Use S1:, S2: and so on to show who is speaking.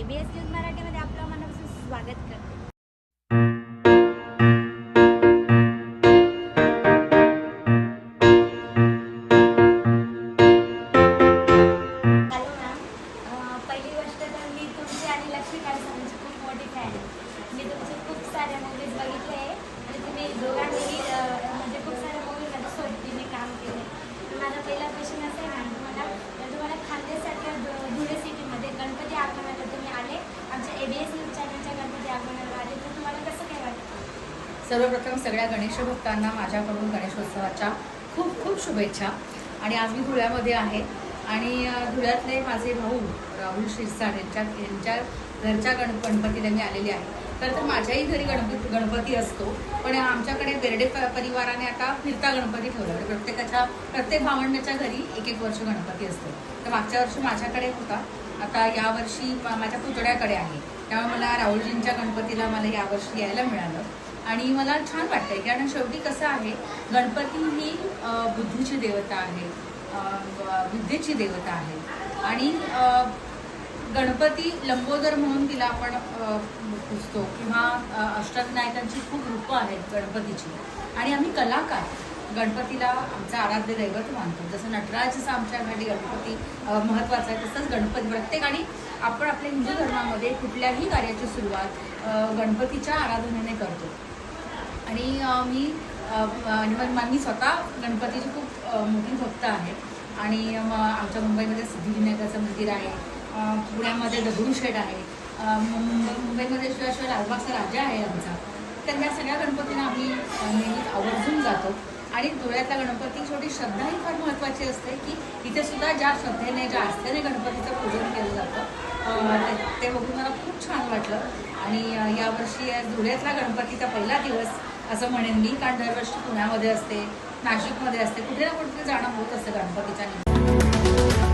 S1: ABS news मराठीमध्ये आपलं मनापासून स्वागत करते. पहिली गोष्ट तर मी तुमची आणि लक्ष्मीकांत काळसांची खूप मोठी फॅन आहे. मी तुमचे खूप सारे मूवीज बघितले
S2: सर्वप्रथम सगळ्या गणेश भक्तांना माझ्याकडून गणेशोत्सवाच्या खूप खूप शुभेच्छा. आणि आज मी धुळ्यामध्ये आहे. आणि धुळ्यातले माझे भाऊ राहुल शिरसाट यांच्या यांच्या घरच्या गण गणपतीला मी आलेली आहे. तर तर माझ्याही घरी गणपती गणपती असतो. पण आमच्याकडे बेर्डे प- परिवाराने आता फिरता गणपती ठेवला. प्रत्येकाच्या प्रत्येक भावंडाच्या घरी एक एक वर्ष गणपती असतो. तर मागच्या वर्षी माझ्याकडे होता. आता यावर्षी माझ्या पुतळ्याकडे आहे. त्यामुळे मला राहुलजींच्या गणपतीला मला यावर्षी यायला मिळालं. आणि मला छान वाटतंय कारण शेवटी कसं आहे गणपती ही बुद्धीची देवता आहे विद्येची देवता आहे. आणि गणपती लंबोदर म्हणून तिला आपण पुजतो किंवा अ, अष्टविनायकांची खूप रूपं आहेत गणपतीची. आणि आम्ही कलाकार गणपतीला आमचं आराध्य दैवत मानतो. जसं नटराजचा आमच्यासाठी गणपती महत्त्वाचा आहे तसंच गणपती प्रत्येकाने आपण आपल्या हिंदू धर्मामध्ये कुठल्याही कार्याची सुरुवात गणपतीच्या आराधनेने करतो. आणि मी आणि मी स्वतः गणपतीची खूप मोठी भक्त आहे. आणि मग आमच्या मुंबईमध्ये सिद्धिविनायकाचं मंदिर आहे. पुण्यामध्ये दगडूशेठ आहे. मुंबईमध्ये शिवाशिवाय लालबागचा राजा आहे आमचा. तर ह्या सगळ्या गणपतींना आम्ही नेहमी आवर्जून जातो. आणि डोळ्यातला गणपती छोटी श्रद्धा ही फार महत्त्वाची असते की इथे सुद्धा ज्या श्रद्धेने ज्या आस्थेने गणपतीचं पूजन केलं जातं ते- बघून मला खूप छान वाटलं. आणि यावर्षी धुळ्यातला गणपतीचा पहिला दिवस असं म्हणेन मी कारण दरवर्षी पुण्यामध्ये असते नाशिकमध्ये असते कुठे ना कुठे जाणं होत असतं गणपतीच्या निमित्ताने.